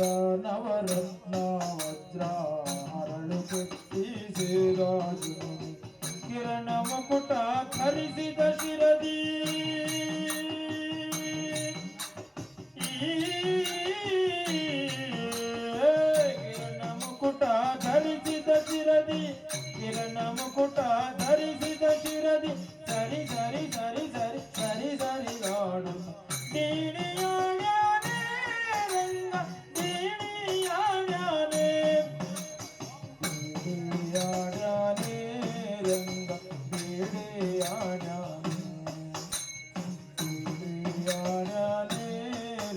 నవరత్న వజ్రాహరణు శక్తి సేరాజును కిరణ ముకుట ధరిసిత శిరది కిరణ ముకుట ధరిసిత శిరది. కిరణ ముకుట ధరిసిత శిరది. సరి సరి సరి సరి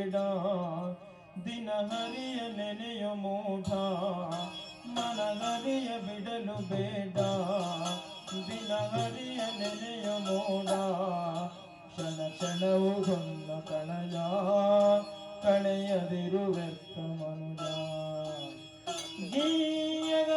ಬೇಡ. ದಿನ ಹರಿಯ ನೆನೆಯ ಮೂಢ. ಮನ ಹರಿಯ ಬಿಡಲು ಬೇಡ. ದಿನ ಹರಿಯ ನೆನೆಯ ಮೂಢ. ಕ್ಷಣ ಕ್ಷಣವು ಹೊಂದ ಕಣಯ ಕಳೆಯದಿರುವೆತ್ತ ಮನುಜ. ಗೀಯಗ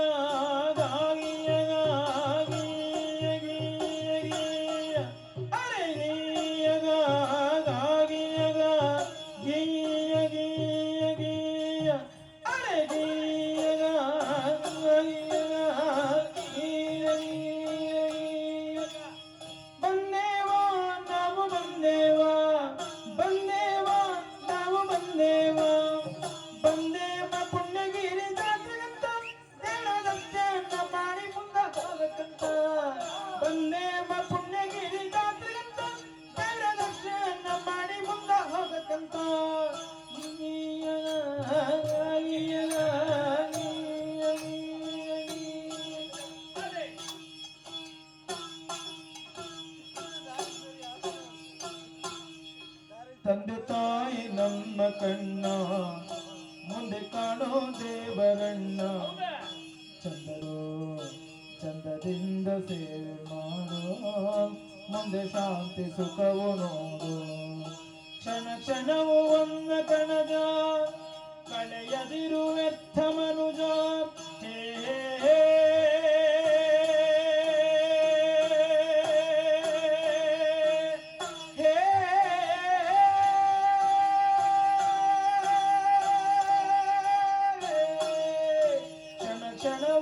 ಕಣ್ಣ. ಮುಂದೆ ಕಾಣೋ ದೇವರಣ್ಣ. ಚಂದರೋ, ಚಂದದಿಂದ ಸೇವೆ ಮಾಡೋ. ಮುಂದೆ ಶಾಂತಿ ಸುಖವು ನೋಡು. ಕ್ಷಣ ಕ್ಷಣವು ಒಂದ ಕಣಜ. ಕಳೆಯದಿರು ವ್ಯರ್ಥ ಮನುಜ. चलो